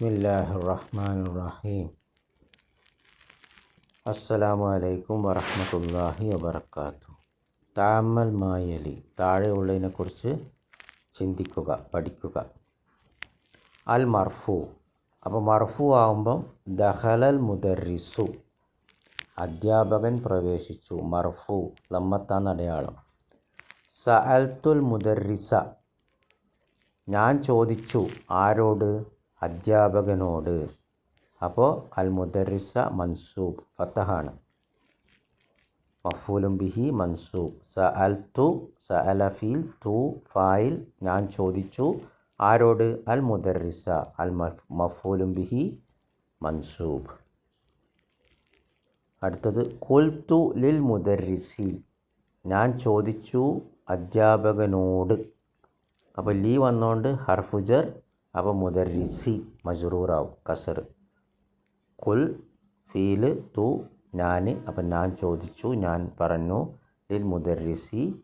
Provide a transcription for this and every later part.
ബിസ്മില്ലാഹി റഹ്മാൻ റഹീം അസ്സലാമു അലൈക്കും വറഹമത്തല്ലാഹി വബർക്കാത്തു താമൽ മായലി താഴെയുള്ളതിനെക്കുറിച്ച് ചിന്തിക്കുക പഠിക്കുക. അൽ മർഫു. അപ്പോൾ മർഫു ആകുമ്പം ദഹലൽ മുദർറിസു അധ്യാപകൻ പ്രവേശിച്ചു. മർഫു ലമ്മത്താൻ അടയാളം. സഅൽത്തുൽ മുദർറിസ ഞാൻ ചോദിച്ചു ആരോട്? അധ്യാപകനോട്. അപ്പോൾ അൽ മുദറിസ മൻസൂബ് ഫത്തഹാണ്. മഫൂലും ബിഹി മൻസൂബ്. സ അൽ തു സ അലഫീൽ തു ഫായിൽ ഞാൻ ചോദിച്ചു ആരോട്? അൽ മുദറിസ അൽ മഫൂലും ബിഹി മൻസൂബ്. അടുത്തത് കൊൽത്തു ലിൽ മുദറിസി ഞാൻ ചോദിച്ചു അധ്യാപകനോട്. അപ്പോൾ ലീ വന്നുകൊണ്ട് ഹർഫുജർ അപ്പോൾ മുദറിസി മജറൂറാവും. കസർ കുൽ ഫീൽ തു ഞാൻ അപ്പം ഞാൻ ചോദിച്ചു ഞാൻ പറഞ്ഞു ലിൽ മുദറിസി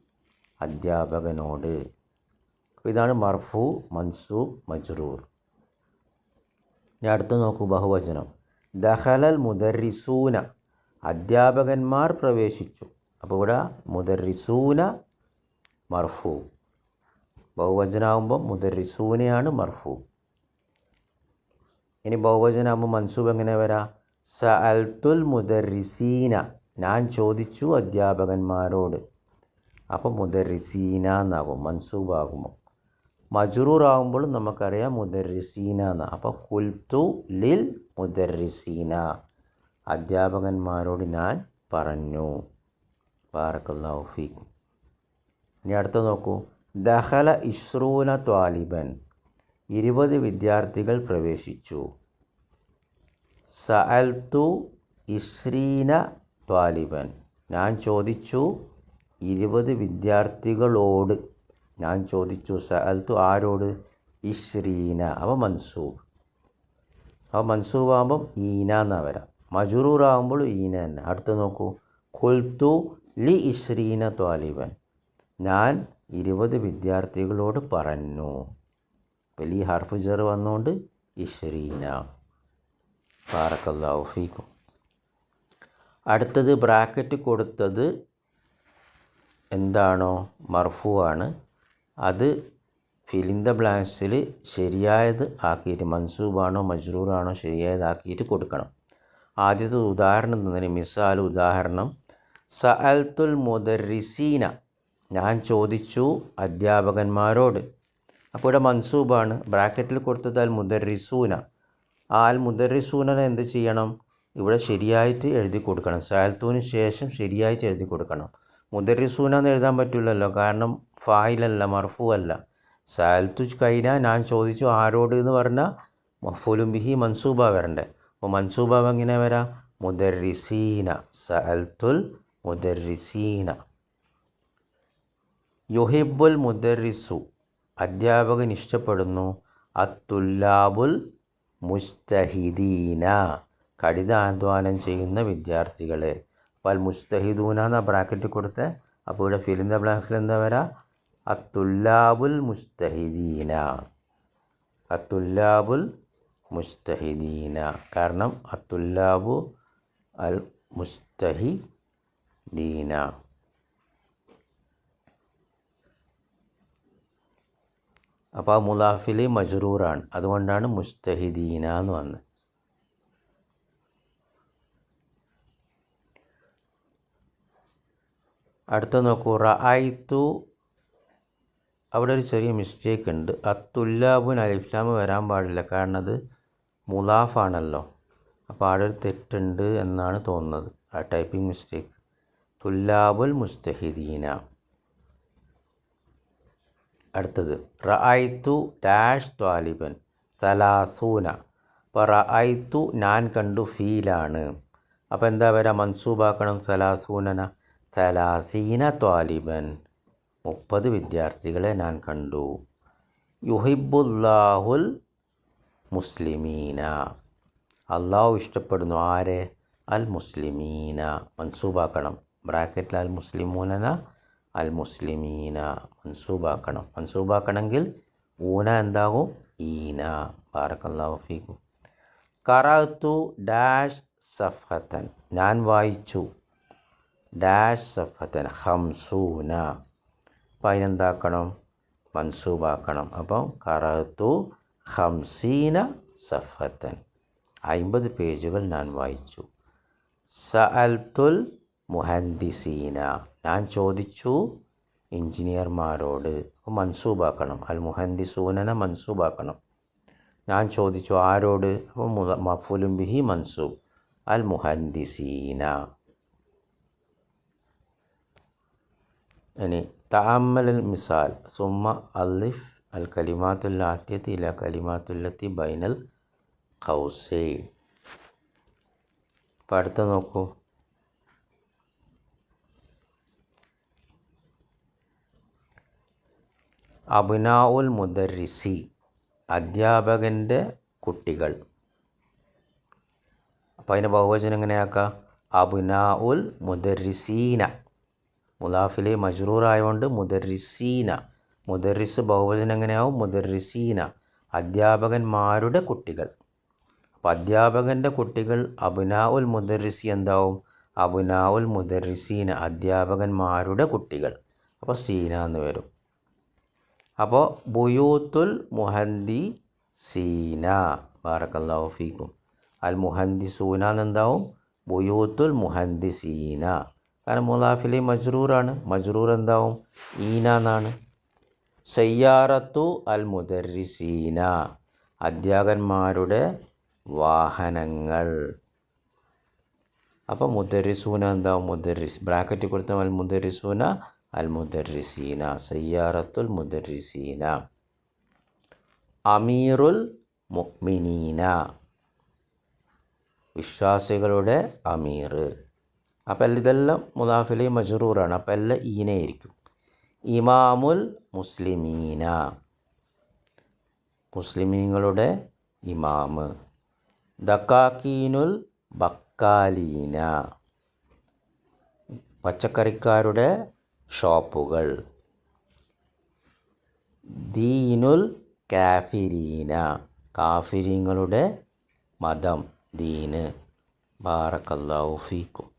അധ്യാപകനോട്. ഇതാണ് മർഫു മൻസൂബ് മജ്റൂർ. ഞാൻ അടുത്ത് നോക്കൂ ബഹുവചനം. ദഹലൽ മുദർറിസൂന അധ്യാപകന്മാർ പ്രവേശിച്ചു. അപ്പോൾ ഇവിടെ മുദർറിസൂന മർഫു. ബഹുവചനാകുമ്പോൾ മുദരിസൂനെയാണ് മർഫു. ഇനി ബഹുവചനാകുമ്പോൾ മൻസൂബ് എങ്ങനെ വരാം? സ അൽത്തുൽ മുദറിസീന ഞാൻ ചോദിച്ചു അധ്യാപകന്മാരോട്. അപ്പോൾ മുദറിസീന എന്നാകും മൻസൂബാകുമ്പോൾ മജുറൂറാകുമ്പോഴും നമുക്കറിയാം മുദറിസീന എന്ന് അപ്പോൾ കുൽത്തു ലിൽ മുദറിസീന അധ്യാപകന്മാരോട് ഞാൻ പറഞ്ഞു. ബാറക്കല്ലാഹു ഫീക്കും. ഇനി അടുത്ത നോക്കൂ. ദഹല ഇശ്രൂന ത്വാലിബൻ. ഇരുപത് വിദ്യാർത്ഥികൾ പ്രവേശിച്ചു. സഅൽത്തു ഇശ്രീന ത്വാലിബൻ. ഞാൻ ചോദിച്ചു ഇരുപത് വിദ്യാർത്ഥികളോട് ഞാൻ ചോദിച്ചു സഅൽത്തു ആരോട്? ഇശ്രീന അവ മൻസൂബ്. അവ മൻസൂബാകുമ്പം ഈന എന്നാ വരാം. മജുറൂർ ആകുമ്പോൾ ഈന തന്നെ. അടുത്ത് നോക്കൂ. കൊൽത്തു ലി ഇശ്രീന ത്വാലിബൻ. ഞാൻ ഇരുപത് വിദ്യാർത്ഥികളോട് പറഞ്ഞു. വലിയ ഹർഫ് ജർ വന്നുകൊണ്ട് ഇഷ്രീന പാറക്കല്ലാഹു ഫീക്കും. അടുത്തത് ബ്രാക്കറ്റ് കൊടുത്തത് എന്താണോ? മർഫു ആണ്. അത് ഫിലിന്ത ബ്ലാൻസിൽ ശരിയായത് ആക്കിയിട്ട് മൻസൂബാണോ മജ്റൂറാണോ ശരിയായതാക്കിയിട്ട് കൊടുക്കണം. ആദ്യത്തെ ഉദാഹരണം തന്നെ മിസാൽ ഉദാഹരണം. സഅൽത്തുൽ മുദറിസീന ഞാൻ ചോദിച്ചു അധ്യാപകന്മാരോട്. അപ്പോൾ ഇവിടെ മൻസൂബാണ്. ബ്രാക്കറ്റിൽ കൊടുത്തത് അൽ മുദറിസൂന ആ അൽ മുദറിസൂന എന്ത് ചെയ്യണം? ഇവിടെ ശരിയായിട്ട് എഴുതി കൊടുക്കണം. സാൽത്തൂന് ശേഷം ശരിയായിട്ട് എഴുതി കൊടുക്കണം. മുദറിസൂന എന്ന് എഴുതാൻ പറ്റില്ലല്ലോ. കാരണം ഫായിലല്ല മർഫു അല്ല. സാൽത്തു കൈന ഞാൻ ചോദിച്ചു ആരോട് എന്ന് പറഞ്ഞാൽ മഫുലും ബിഹി മൻസൂബ വരണ്ടേ. അപ്പോൾ മൻസൂബ എങ്ങനെ വരാം? മുദറിസീന സാൽത്തുൽ മുദറിസീന യുഹിബുൽ മുദറിസു അധ്യാപകൻ ഇഷ്ടപ്പെടുന്നു. അത്തുല്ലാബുൽ മുസ്തഹിദീന കഠിനാധ്വാനം ചെയ്യുന്ന വിദ്യാർത്ഥികളെ. അപ്പോൾ മുസ്തഹിദൂന എന്ന ബ്രാക്കറ്റ് കൊടുത്ത്. അപ്പോൾ ഇവിടെ ഫിലിന്ത ബ്ലാങ്ക്സിൽ എന്താ വരാ? അത്തുല്ലാബുൽ മുസ്തഹിദീന അത്തുല്ലാബുൽ മുസ്തഹിദീന കാരണം അത്തുല്ലാബു അൽ മുസ്തഹിദീന അപ്പോൾ ആ മുലാഫിൽ മജ്റൂറാണ്. അതുകൊണ്ടാണ് മുസ്തഹിദീന എന്ന് വന്നത്. അടുത്ത നോക്കൂ റഅയ്ത്തു അവിടെ ഒരു ചെറിയ മിസ്റ്റേക്ക് ഉണ്ട്. അത്തുല്ലാബുൻ അലിഫ്ലാമ് വരാൻ പാടില്ല. കാരണം അത് മുലാഫാണല്ലോ അപ്പോൾ അവിടെ ഒരു തെറ്റുണ്ട് എന്നാണ് തോന്നുന്നത്. ആ ടൈപ്പിംഗ് മിസ്റ്റേക്ക് തുല്ലാബുൽ മുസ്തഹിദീന അടുത്തത്. റഅയ്ത്തു ഡാഷ് ത്വാലിബൻ സലാസൂന. അപ്പോൾ റഅയ്ത്തു ഞാൻ കണ്ടു ഫീലാണ്. അപ്പോൾ എന്താ വരാ? മൻസൂബാക്കണം സലാസൂനന. സലാസീന ത്വാലിബൻ. മുപ്പത് വിദ്യാർത്ഥികളെ ഞാൻ കണ്ടു. യുഹിബുല്ലാഹുൽ മുസ്ലിമീന. അള്ളാഹു ഇഷ്ടപ്പെടുന്നു. ആരെ? അൽ മുസ്ലിമീന. മൻസൂബാക്കണം. ബ്രാക്കറ്റിൽ അൽ മുസ്ലിമൂനന. അൽ മുസ്ലിമീന മൻസൂബാക്കണം. മൻസൂബാക്കണമെങ്കിൽ ഊന എന്താകും? ഈന. ബാറക്കല്ലാഹു ഫീക്കും. കറത്തു ഡാഷ് സഫത്തൻ ഞാൻ വായിച്ചു. ഡാഷ് സഫത്തൻ ഹംസൂന അപ്പം അതിനെന്താക്കണം? മൻസൂബാക്കണം. അപ്പം കറാത്തു ഹംസീന സഫത്തൻ അൻപത് പേജുകൾ ഞാൻ വായിച്ചു. സഅൽത്തുൽ മുഹന്ദിസീന ഞാൻ ചോദിച്ചു എഞ്ചിനീയർമാരോട് മൻസൂബാക്കണം അൽ മുഹന്ദിസൂനനെ മൻസൂബാക്കണം. ഞാൻ ചോദിച്ചു ആരോട്? അപ്പോൾ മഫുലും ബിഹി മൻസൂബ് അൽ മുഹന്ദിസീന ഇനി തഅമ്മൽ മിസാൽ സുമ അലിഫ് അൽ കലിമാത്തുല്ലാത്തി ഇല കലിമാത്തുല്ലത്തി ബൈനൽ ഖൗസൈ അപ്പം അടുത്ത നോക്കൂ. അബ്നാഉൽ മുദരിസി അധ്യാപകന്റെ കുട്ടികൾ. അപ്പോൾ അതിന്റെ ബഹുവചനം എങ്ങനെയാക്കാം? അബുനാഉൽ മുദരിസീന. മുലാഫിലെ മജ്റൂർ ആയതുകൊണ്ട് മുദരിസ് ബഹുവചനം എങ്ങനെയാവും? മുദരിസീന. അധ്യാപകന്മാരുടെ കുട്ടികൾ. അപ്പോൾ അധ്യാപകന്റെ കുട്ടികൾ അബുനാഉൽ മുദരിസി എന്താവും? അബുനാഉൽ മുദരിസീന അധ്യാപകന്മാരുടെ കുട്ടികൾ. അപ്പോൾ സീന എന്ന് വരും. അപ്പോൾ ബുയൂത്തുൽ മുഹന്തി സീന ബാറക്കല്ലാഹു ഫീക്കും. അൽ മുഹന്തി സൂന എന്നെന്താവും? ബുയൂത്തുൽ മുഹന്തി സീന കാരണം മുലാഫിലെ മജ്റൂറാണ്. മജ്റൂർ എന്താവും? ഈന എന്നാണ്. സയ്യാറത്തു അൽ മുദർരിസീന അധ്യാപകന്മാരുടെ വാഹനങ്ങൾ. അപ്പോൾ മുദരിസൂന എന്താവും? മുദരിസ് ബ്രാക്കറ്റ് കൊടുത്താൽ മുദരിസൂന അൽ മുദരിസീന സയ്യാറത്തുൽ മുദ്രസീന അമീറുൽ മുക്മിനീന വിശ്വാസികളുടെ അമീർ. അപ്പോൾ ഇതെല്ലാം മുദാഫിലെ മജറൂറാണ്. അപ്പോൾ എല്ലാം ഈനയായിരിക്കും. ഇമാമുൽ മുസ്ലിമീന. മുസ്ലിമീങ്ങളുടെ ഇമാമ് ദക്കാക്കീനുൽ ബക്കാലീന. പച്ചക്കറിക്കാരുടെ ഷോപ്പുകൾ. ദീനുൽ കാഫിരീന. കാഫിരീങ്ങളുടെ മതം. ദീന്. ബാറക്കല്ലാഹു ഫീക്കും.